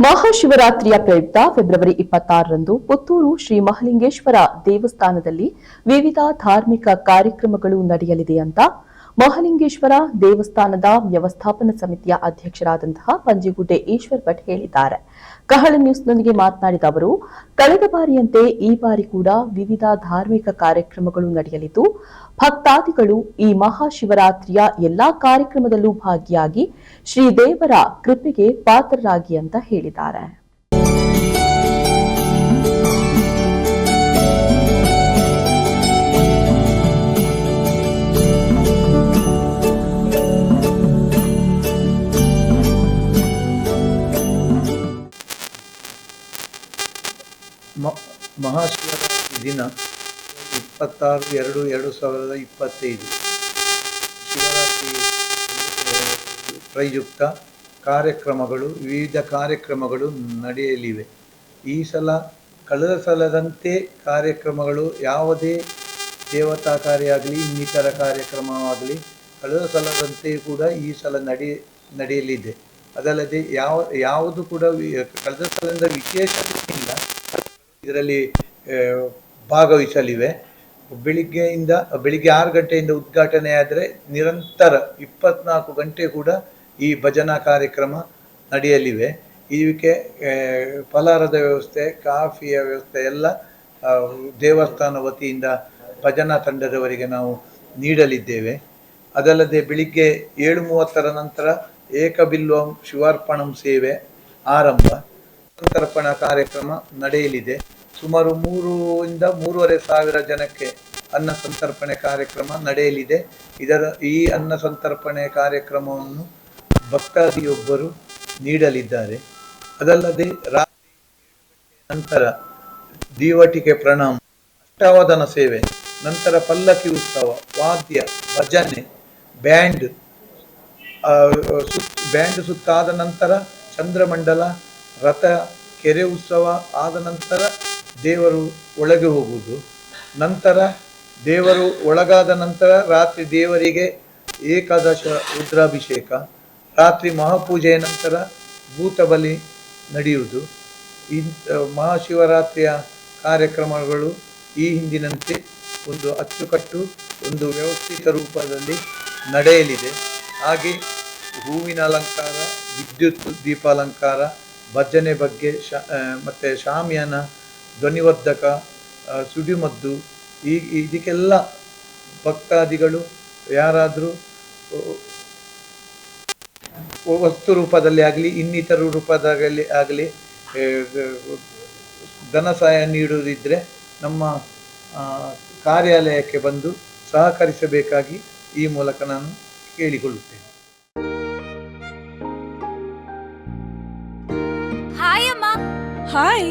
ಮಹಾಶಿವರಾತ್ರಿಯ ಪ್ರಯುಕ್ತ ಫೆಬ್ರವರಿ ಇಪ್ಪತ್ತಾರರಂದು ಪುತ್ತೂರು ಶ್ರೀ ಮಹಲಿಂಗೇಶ್ವರ ದೇವಸ್ಥಾನದಲ್ಲಿ ವಿವಿಧ ಧಾರ್ಮಿಕ ಕಾರ್ಯಕ್ರಮಗಳು ನಡೆಯಲಿದೆ ಅಂತ ಮಹಲಿಂಗೇಶ್ವರ ದೇವಸ್ಥಾನದ ವ್ಯವಸ್ಥಾಪನಾ ಸಮಿತಿಯ ಅಧ್ಯಕ್ಷರಾದಂತಹ ಪಂಜಿಗುಡ್ಡೆ ಈಶ್ವರ್ ಭಟ್ ಹೇಳಿದ್ದಾರೆ. ಕಹಳ ನ್ಯೂಸ್ನೊಂದಿಗೆ ಮಾತನಾಡಿದ ಅವರು, ಕಳೆದ ಬಾರಿಯಂತೆ ಈ ಬಾರಿ ಕೂಡ ವಿವಿಧ ಧಾರ್ಮಿಕ ಕಾರ್ಯಕ್ರಮಗಳು ನಡೆಯಲಿದ್ದು, ಭಕ್ತಾದಿಗಳು ಈ ಮಹಾಶಿವರಾತ್ರಿಯ ಎಲ್ಲಾ ಕಾರ್ಯಕ್ರಮದಲ್ಲೂ ಭಾಗಿಯಾಗಿ ಶ್ರೀದೇವರ ಕೃಪೆಗೆ ಪಾತ್ರರಾಗಿ ಅಂತ ಹೇಳಿದ್ದಾರೆ. ಮ, ಮಹಾಶಿವರಾತ್ರಿ ದಿನ ಇಪ್ಪತ್ತಾರು ಎರಡು ಎರಡು ಸಾವಿರದ ಇಪ್ಪತ್ತೈದು. ಶಿವರಾತ್ರಿ ಪ್ರಯುಕ್ತ ಕಾರ್ಯಕ್ರಮಗಳು, ವಿವಿಧ ಕಾರ್ಯಕ್ರಮಗಳು ನಡೆಯಲಿವೆ. ಈ ಸಲ ಕಳೆದ ಸಲದಂತೆ ಕಾರ್ಯಕ್ರಮಗಳು ಯಾವುದೇ ದೇವತಾ ಕಾರ್ಯ ಆಗಲಿ, ಇನ್ನಿತರ ಕಾರ್ಯಕ್ರಮವಾಗಲಿ ಕಳೆದ ಸಲದಂತೆ ಕೂಡ ಈ ಸಲ ನಡೆ, ನಡೆಯಲಿದೆ. ಅದಲ್ಲದೆ ಯಾವ, ಯಾವುದು ಕೂಡ ಕಳೆದ ಸಲದಿಂದ ವಿಶೇಷ ಇದರಲ್ಲಿ ಭಾಗವಹಿಸಲಿವೆ. ಬೆಳಿಗ್ಗೆಯಿಂದ, ಬೆಳಿಗ್ಗೆ ಆರು ಗಂಟೆಯಿಂದ ಉದ್ಘಾಟನೆ ಆದರೆ ನಿರಂತರ ಇಪ್ಪತ್ನಾಲ್ಕು ಗಂಟೆ ಕೂಡ ಈ ಭಜನಾ ಕಾರ್ಯಕ್ರಮ ನಡೆಯಲಿವೆ. ಇದಕ್ಕೆ ಫಲಾರದ ವ್ಯವಸ್ಥೆ, ಕಾಫಿಯ ವ್ಯವಸ್ಥೆ ಎಲ್ಲ ದೇವಸ್ಥಾನ ವತಿಯಿಂದ ಭಜನಾ ತಂಡದವರಿಗೆ ನಾವು ನೀಡಲಿದ್ದೇವೆ. ಅದಲ್ಲದೆ ಬೆಳಿಗ್ಗೆ ಏಳು ಮೂವತ್ತರ ನಂತರ ಏಕಬಿಲ್ವಂ ಶಿವಾರ್ಪಣಂ ಸೇವೆ ಆರಂಭ. ಸಂತರ್ಪಣಾ ಕಾರ್ಯಕ್ರಮ ನಡೆಯಲಿದೆ. ಸುಮಾರು ಮೂರುರಿಂದ ಮೂರುವರೆ ಸಾವಿರ ಜನಕ್ಕೆ ಅನ್ನ ಸಂತರ್ಪಣೆ ಕಾರ್ಯಕ್ರಮ ನಡೆಯಲಿದೆ. ಇದರ ಈ ಅನ್ನ ಸಂತರ್ಪಣೆ ಕಾರ್ಯಕ್ರಮವನ್ನು ಭಕ್ತಾದಿಯೊಬ್ಬರು ನೀಡಲಿದ್ದಾರೆ. ಅದಲ್ಲದೆ ರಾತ್ರಿ ನಂತರ ದೀವಟಿಕೆ ಪ್ರಣಾಮ, ಅಷ್ಟಾವಧನ ಸೇವೆ, ನಂತರ ಪಲ್ಲಕ್ಕಿ ಉತ್ಸವ, ವಾದ್ಯ, ಭಜನೆ, ಬ್ಯಾಂಡ್ ಬ್ಯಾಂಡ್ ಸುತ್ತಾದ ನಂತರ ಚಂದ್ರಮಂಡಲ, ರಥ, ಕೆರೆ ಉತ್ಸವ ಆದ ನಂತರ ದೇವರು ಒಳಗೆ ಹೋಗುವುದು. ನಂತರ ದೇವರು ಒಳಗಾದ ನಂತರ ರಾತ್ರಿ ದೇವರಿಗೆ ಏಕಾದಶ ರುದ್ರಾಭಿಷೇಕ, ರಾತ್ರಿ ಮಹಾಪೂಜೆಯ ನಂತರ ಭೂತಬಲಿ ನಡೆಯುವುದು. ಇಂಥ ಮಹಾಶಿವರಾತ್ರಿಯ ಕಾರ್ಯಕ್ರಮಗಳು ಈ ಹಿಂದಿನಂತೆ ಒಂದು ಅಚ್ಚುಕಟ್ಟು, ಒಂದು ವ್ಯವಸ್ಥಿತ ರೂಪದಲ್ಲಿ ನಡೆಯಲಿದೆ. ಹಾಗೆ ಹೂವಿನ ಅಲಂಕಾರ, ವಿದ್ಯುತ್ ದೀಪಾಲಂಕಾರ, ಭಜನೆ ಬಗ್ಗೆ ಶ ಮತ್ತು ಶಾಮಿಯಾನ ಧ್ವನಿವರ್ಧಕ ಸುಡಿಮದ್ದು ಈ ಇದಕ್ಕೆಲ್ಲ ಭಕ್ತಾದಿಗಳು ಯಾರಾದರೂ ವಸ್ತು ರೂಪದಲ್ಲಿ ಆಗಲಿ ಇನ್ನಿತರ ರೂಪದಲ್ಲಿ ಆಗಲಿ ಧನ ಸಹಾಯ ನೀಡುವುದಿದ್ದರೆ ನಮ್ಮ ಆ, ಕಾರ್ಯಾಲಯಕ್ಕೆ ಬಂದು ಸಹಕರಿಸಬೇಕಾಗಿ ಈ ಮೂಲಕ ನಾನು ಕೇಳಿಕೊಳ್ಳುತ್ತೇನೆ. ಹಾಯ್ ಅಮ್ಮ. ಹಾಯ್